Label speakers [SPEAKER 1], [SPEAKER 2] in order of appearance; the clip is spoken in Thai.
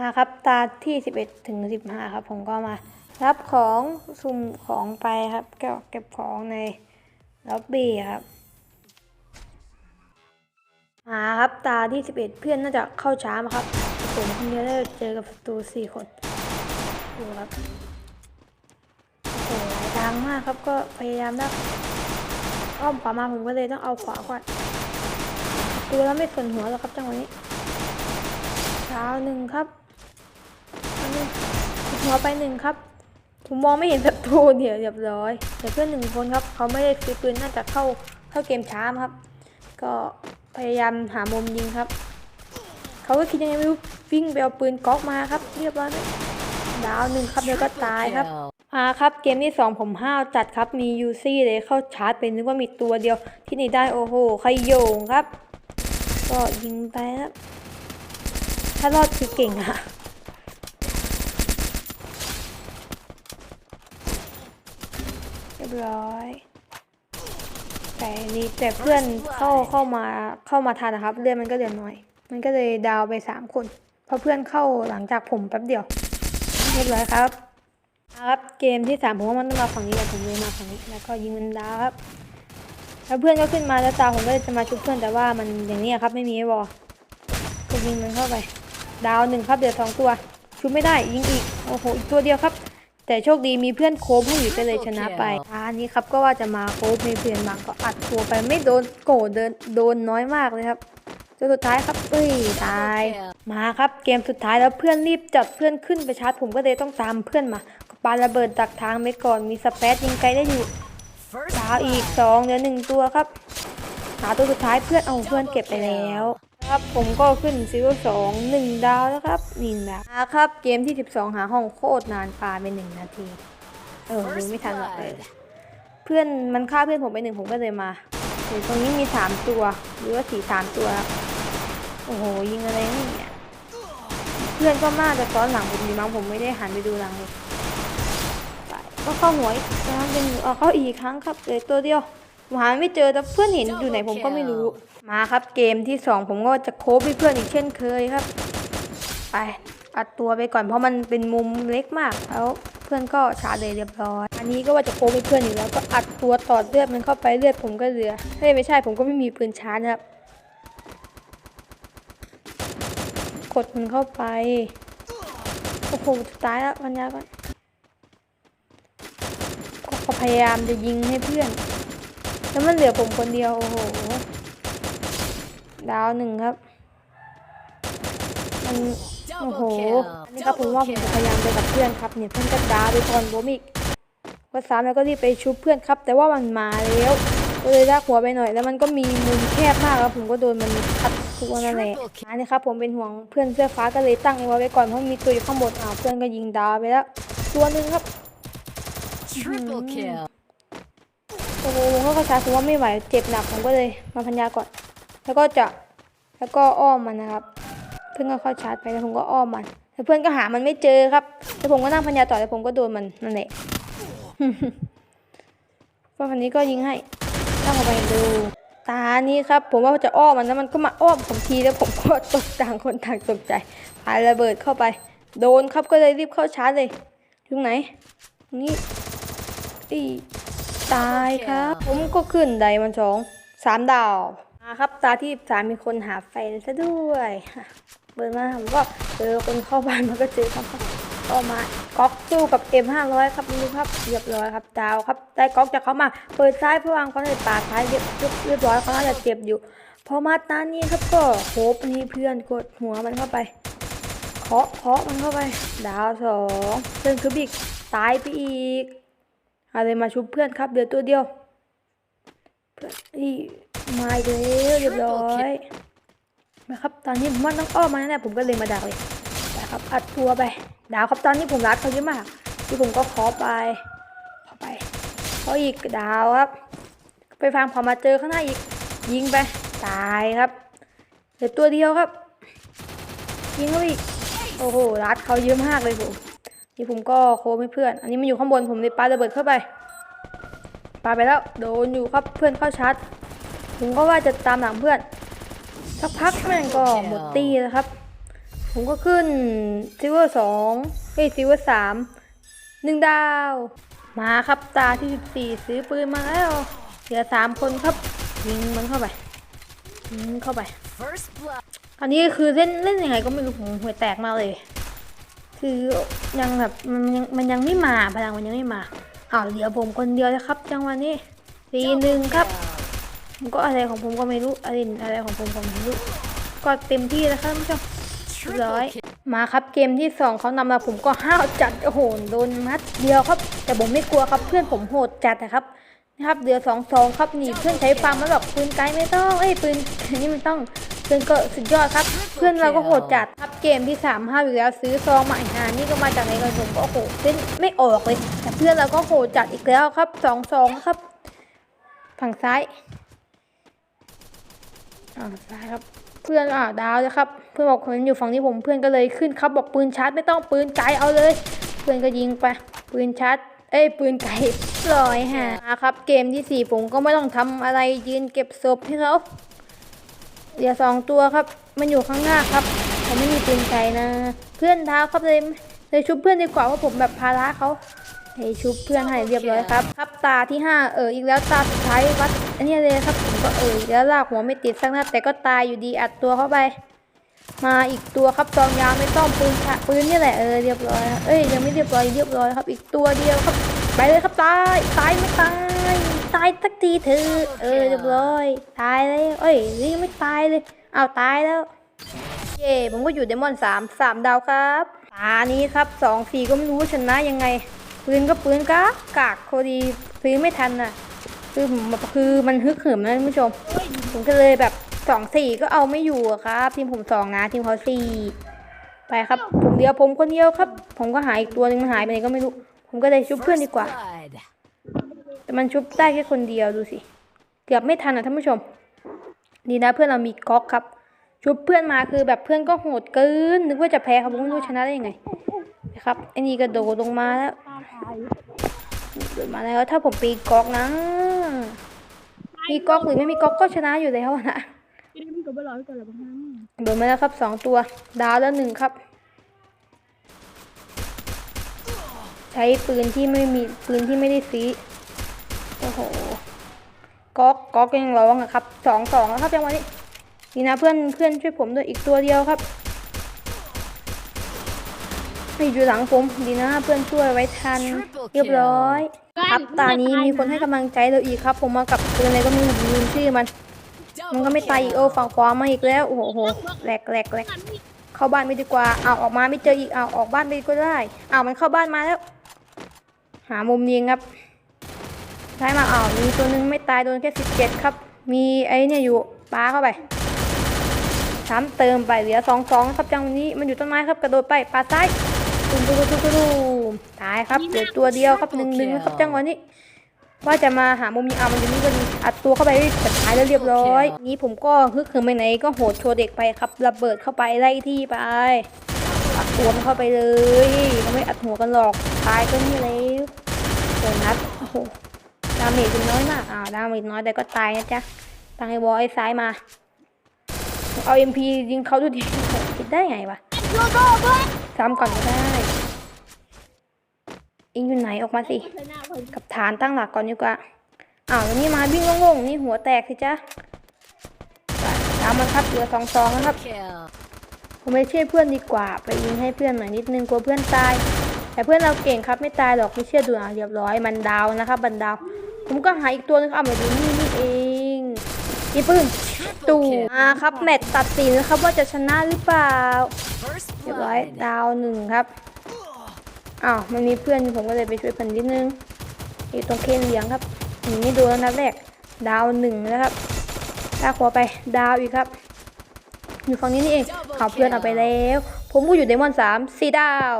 [SPEAKER 1] มาครับตาที่ 11 ถึง 15 ครับ ผมก็มารับของสุ่มของไปครับก็เก็บของในล็อบบี้ครับ มาครับตาที่ 11 เพื่อนน่าจะเข้าช้ามาครับผมคนเดียวได้เจอกับศัตรู4 คนดูครับโอ้โหหลายทางมากครับก็พยายามนะอ้อมขวามาผมก็เลยต้องเอาขวาก่อนดูแล้วไม่สนหัวหรอกครับจังหวะนี้เท้าหนึ่งครับ หัวไปหนึ่งครับ ผมมองไม่เห็นศัตรูเดี๋ยวเรียบร้อยแต่เพื่อนหนึ่งคนครับ เขาไม่ได้ซื้อปืนน่าจะเข้าเข้าเกมช้ามครับ ก็พยายามหามุมยิงครับ เขาก็คิดยังไงไม่รู้วิ่งไปเอาปืนก๊อกมาครับ เรียบร้อยดาวหนึ่งครับเดี๋ยวก็ตายครับอ่าครับเกมที่สองผมห้าวจัดครับมียูซี่เลยเข้าชาร์จไปนึกว่ามีตัวเดียวที่นี่ได้โอ้โหใครโยงครับ ก็ยิงไปครับ ถ้ารอดคือเก่งอะเรี ยบร้อย แต่นี่แต่เพื่อนเข้าเข้ามาเข้ามาทันนะครับ เลือดมันก็เหลือน้อย มันก็เลยดาวไปสามคน เพราะเพื่อนเข้าหลังจากผมแป๊บเดียว เรียบร้อยครับครับเกมที่สามผมว่ามันต้องมาฝั่งนี้แต่ผมเลยมาฝั่งนี้แล้วก็ยิงมันดาวครับแล้วเพื่อนก็ขึ้นมาแล้วตาผมก็จะมาชุบเพื่อนแต่ว่ามันอย่างนี้ครับไม่มีไอ้วอลก็ยิงมันเข้าไป ดาวหนึ่งครับเดี๋ยวสองตัวชุบไม่ได้ยิงอีกโอ้โหอีกตัวเดียวครับ แต่โชคดีมีเพื่อนโคบให้อยู่ก็เลยชนะไปอันนี้ครับก็ว่าจะมาโคบมีเพื่อนมาก็อัดตัวไปไม่โดนโกรธเดินโดนน้อยมากเลยครับจนสุดท้ายครับเอ้ยตาย มาครับเกมสุดท้ายแล้วเพื่อนรีบจัดเพื่อนขึ้นไปชาร์จผมก็เลยต้องตามเพื่อนมาก็ปาระเบิดดักทางไปก่อนมีสเปซยิงไกลได้อยู่ดาวอีกสองเหลือหนึ่งตัวครับหาตัวสุดท้ายเพื่อนเอาเพื่อนเก็บไปแล้ว ครับผมก็ขึ้นซีโร่สองหนึ่งดาวแล้วครับหนึ่งดาวมาครับเกมที่ 12 หาห้องโคตรนานปาไปหนึ่งนาที เออดูไม่ทันหรอกเลยเพื่อนมันฆ่าเพื่อนผมไปหนึ่งผมก็เลยมาเดี๋ยวตรงนี้มีสามตัวหรือว่าสี่สามตัวครับโอ้โหยิงอะไรนี่เนี่ยเพื่อนก็มากจะซ้อนหลังผมดีมั้งผมไม่ได้หันไปดูหลังเลยไปก็เข้าหัวอีกครั้งเป็นเออเข้าอีกครั้งครับเหลยตัวเดียว ผมหาไม่เจอแต่เพื่อนเห็นอยู่ไหนผมก็ไม่รู้ มาครับเกมที่สองผมก็จะโคบให้เพื่อนอีกเช่นเคยครับ ไปอัดตัวไปก่อนเพราะมันเป็นมุมเล็กมากแล้วเพื่อนก็ชาร์จเลยเรียบร้อย อันนี้ก็ว่าจะโคบให้เพื่อนอีกแล้วก็อัดตัวต่อเลือดมันเข้าไปเลือดผมก็เหลือเฮ้ยไม่ใช่ผมก็ไม่มีปืนชาร์จครับ กดมันเข้าไปโอ้โหตายแล้วพันยาก่อนก็พยายามจะยิงให้เพื่อน แล้วมันเหลือผมคนเดียว โอ้โห ดาวหนึ่งครับ มัน โอ้โห อันนี้ครับผมว่าผมจะพยายามไปกับเพื่อนครับ เนี่ยเพื่อนก็ดาวไปก่อนผมอีกก็สามแล้วก็รีบไปชุบเพื่อนครับ แต่ว่ามันมาแล้วก็เลยลากหัวไปหน่อย แล้วมันก็มีมุมแคบมากครับ ผมก็โดนมันทัดตัวนั่นแหละอันนี้ครับผมเป็นห่วงเพื่อนเสื้อฟ้าก็เลยตั้งไว้ไว้ก่อนเพราะมีตัวอยู่ข้างบนอ้าวเพื่อนก็ยิงดาวไปแล้ว ตัวหนึ่งครับ
[SPEAKER 2] Triple kill.
[SPEAKER 1] โอ้โหผมก็กระชายผมว่าไม่ไหวเจ็บหนักผมก็เลยมาพันยาก่อน แล้วก็จะแล้วก็อ้อมมันนะครับ เพื่อนก็เข้าชาร์จไปแล้วผมก็อ้อมมันแต่เพื่อนก็หามันไม่เจอครับแล้วผมก็นั่งพันยาต่อแล้วผมก็โดนมันนั่นแหละก็พันนี้ก็ยิงให้ตั้งออกไปดูตานี้ครับ ผมว่าจะอ้อมมันแล้วมันก็มาอ้อมผมทีแล้วผมก็ตกต่างคนต่างตกใจพายระเบิดเข้าไป โดนครับก็เลยรีบเข้าชาร์จเลยตรงไหนตรงนี้อี ตายครับ ผมก็ขึ้นไดมันสองสามดาวมาครับตาที่สามมีคนหาแฟนซะด้วยเปิดมาผมก็เจอคนเข้าบ้านมันก็เจอครับก็มาก๊อกสู้กับ M500 ครับดูครับเรียบร้อยครับดาวครับได้ก๊อกจากเขามาเปิดซ้ายเพื่อวางเขาในปากซ้ายเรียบเรียบร้อยเขาน่าจะเจ็บอยู่พอมาตานี้ครับก็โคบอันนี้เพื่อนกดหัวมันเข้าไปเคาะเคาะมันเข้าไป ดาวสองเพื่อนคือบิ๊กตายไปอีก อะไรมาชุบเพื่อนครับเดี๋ยวตัวเดียวนี่มาอีกแล้วเรียบร้อยนะครับตอนนี้ผมว่าต้องอ้อมมาแน่ผมก็เลยมาดักเลยนะครับอัดตัวไปดาวครับตอนนี้ผมรัดเขาเยอะมาก ที่ผมก็เคาะไปข้าไปเขาอีกดาวครับไปฟังพอมาเจอข้างหน้าอีกยิงไปตายครับเหลือตัวเดียวครับยิงเขาอีกโอ้โหรัดเขาเยอะมากเลยผม นี่ผมก็โค้งให้เพื่อน อันนี้มันอยู่ข้างบนผมเลยปาระเบิดเข้าไปปาไปแล้วโดนอยู่ครับเพื่อนเข้าชาร์จผมก็ว่าจะตามหลังเพื่อนสักพักแม่งก็หมดตีแล้วครับ ผมก็ขึ้นซิลเวอร์สองเฮ้ยซิลเวอร์สามหนึ่งดาว มาครับตาที่สิบสี่ซื้อปืนมาแล้วเหลือสามคนครับยิงมันเข้าไปยิงเข้าไป อันนี้คือเล่นเล่นยังไงก็ไม่รู้ผมหัวแตกมาเลย คือยังแบบมันยังมันยังไม่มาพลังมันยังไม่มาอ้าวเหลือผมคนเดียวแล้วครับ จังหวะนี้สีหนึ่งครับผมก็อะไรของผมก็ไม่รู้อะไรอะไรของผมก็ไม่รู้ก็เต็มที่แล้วครับท่านผู้ชมร้อยมาครับเกมที่สองเขานำมาผมก็ห้าวจัดโอ้โหโดนมัดเดียวครับ แต่ผมไม่กลัวครับเพื่อนผมโหดจัดนะครับนะครับเดือสองสองครับหนีเพื่อนใช้ฟาร์มมาแบบปืนไกลไม่ต้องเอ้ยปืนอันนี้ไม่ต้อง เพื่อนก็สุดยอดครับ เพื่อนเราก็โหดจัดครับเกมที่สามห้าวอยู่แล้วซื้อซองมาอีกนานนี่ก็มาจากไหนกันผมก็โอ้โหเล่นไม่ออกเลย แต่เพื่อนเราก็โหดจัดอีกแล้วครับสองสองครับ ฝั่งซ้ายอ่าซ้ายครับ เพื่อนอ่าดาวเลยครับ เพื่อนบอกคนอยู่ฝั่งนี้ผมเพื่อนก็เลยขึ้นครับบอกปืนชาร์จไม่ต้องปืนไกลเอาเลย เพื่อนก็ยิงไปปืนชาร์จเอ้ยปืนไกลลอยฮะมาครับ เกมที่สี่ผมก็ไม่ต้องทำอะไรยืนเก็บศพให้เขา เหลือสองตัวครับ มันอยู่ข้างหน้าครับ ผมไม่มีปืนไกลนะ เพื่อนท้าครับเลยเลยชุบเพื่อนดีกว่าว่าผมแบบภาระเขาให้ชุบเพื่อนให้เรียบร้อยครับ ครับตาที่ห้าเอออีกแล้วตาสุดท้ายวัดอันนี้เลยครับผมก็เอออีกแล้วลากหัวไม่ติดสักนัดแต่ก็ตายอยู่ดีอัดตัวเข้าไป มาอีกตัวครับซองยาวไม่ต้องปืนปืนนี่แหละเออเรียบร้อยเอ้ยยังไม่เรียบร้อยเรียบร้อยครับ อีกตัวเดียวครับ ไปเลยครับตายตายไม่ตายตายสักทีเถอะเออเรียบร้อยตายเลยเอ้ยนี่ยังไม่ตายเลยเอาวตายแล้วเย่ผมก็อยู่เดมอนสามสามดาวครับตานี้ครับสองสี่ก็ไม่รู้ว่าชนะยังไงปืนก็ปืนกากกากโคดีซื้อไม่ทันน่ะคือผมคือมันฮึกเหิมนะท่านผู้ชม ผมก็เลยแบบสองสี่ก็เอาไม่อยู่อะครับทีมผมสองนะทีมเขาสี่ไปครับผมเดียวผมคนเดียวครับ ผมก็หายอีกตัวหนึงมันหายไปไหนก็ไม่รู้ ผมก็เลยชุบเพื่อน
[SPEAKER 2] First
[SPEAKER 1] ดีกว่า
[SPEAKER 2] blood.
[SPEAKER 1] แต่มันชุบได้แค่คนเดียวดูสิ เกือบไม่ทันอะท่านผู้ชม ดีนะเพื่อนเรามีก๊อกครับ ชุบเพื่อนมาคือแบบเพื่อนก็โหดเกิน นึกว่าจะแพ้ครับผมไม่รู้ชนะได้ยังไง นะครับไอ้นี่กระโดดลงมาแล้วโดดมาแล้วถ้าผมปีก๊อกนะ มีก๊อกหรือไม่มีก๊อกก็ชนะอยู่แล้วอะนะ
[SPEAKER 3] Jadi mình có bao lâu rồi là bằng năm
[SPEAKER 1] โดนมาแล้วครับสองตัว ดาวแล้วหนึ่งครับ ช้ปืนที่ไม่มีปืนที่ไม่ได้ซีโอ้โหก๊อกก๊อกยังร้องอะครับสองสองแล้วครับจังหวะนี้ดีนะเพื่อนเพื่อนช่วยผมด้วยอีกตัวเดียวครับไม่อยู่หลังผมดีนะเพื่อนช่วยไว้ทันเรียบร้อย ครับตานี้มีคนให้กำลังใจเราอีกครับ ผมมากับปืนอะไรก็ไม่รู้ผมลืมชื่อมัน มันก็ไม่ตายอีกโอ้ฝั่งขวามาอีกแล้วโอ้โหแหลกแหลกแหลกเข้าบ้านไม่ดีกว่าเอาออกมาไม่เจออีกเอาออกบ้านไปก็ได้เอามันเข้าบ้านมาแล้ว หามุมยิงครับได้มาเอามีตัวหนึงไม่ตายโดนแค่สิบเจ็ดครับ มีไอ้เนี่ยอยู่ปาเข้าไปซ้ำเติมไปเหลือสองสองครับจังหวะนี้มันอยู่ต้นไม้ครับกระโดดไปปาซ้ายตุ้มตุ้มตุ้มตุ้มตุ้มตายครับเหลือตัวเดียวครับหนึ่งหนึ่งครับจังหวะนี้ ว่าจะมาหามุมยิงเอามันอยู่นี่ก็ดีอัดตัวเข้าไปสุดท้ายแล้วเรียบร้อย นี้ผมก็ฮึกเหิมไปไหนก็โหดโชว์เด็กไปครับระเบิดเข้าไปไล่ที่ไปอัดตัวมันเข้าไปเลยเราไม่อัดหัวกันหรอกตายก็นี่แล้ว โดนนัดโอ้โหดาเมจน้อยมากอ้าวดาเมจน้อยแต่ก็ตายนะจ๊ะตั้งไอ้บอลไอ้ซ้ายมาเอาเอ็มพียิงเขาดูดิคิดได้ไงวะซ้ำก่อนก็ได้อิงอยู่ไหนออกมาสิกับฐานตั้งหลักก่อนดีกว่าอ้าวแล้วนี่มาวิ่งโล่งๆนี่หัวแตกสิจ๊ะตามมันครับเหลือสองสองนะครับผมไปช่วยเพื่อนดีกว่า ไปยิงให้เพื่อนหน่อยนิดนึงกลัวเพื่อนตาย แต่เพื่อนเราเก่งครับไม่ตายหรอกไม่เชื่อดูอะเรียบร้อยมันดาวนะครับบันดาว ผมก็หาอีกตัวนึงเอามาดูนี่นี่เองนี่ปืนตู่มาครับแมตช์ตัดสินนะครับว่าจะชนะหรือเปล่าเรียบร้อยดาวหนึ่งครับอ้าวมันมีเพื่อนผมก็เลยไปช่วยเพื่อนนิดนึงอยู่ตรงเคนเหลียงครับหนีไม่โดนนัดแรกดาวหนึ่งนะครับลากหัวไปดาวอีกครับ อยู่ฝั่งนี้นี่เองเอาเพื่อนเอาไปแล้ว ผมก็อยู่เดมอนสามสี่ดาว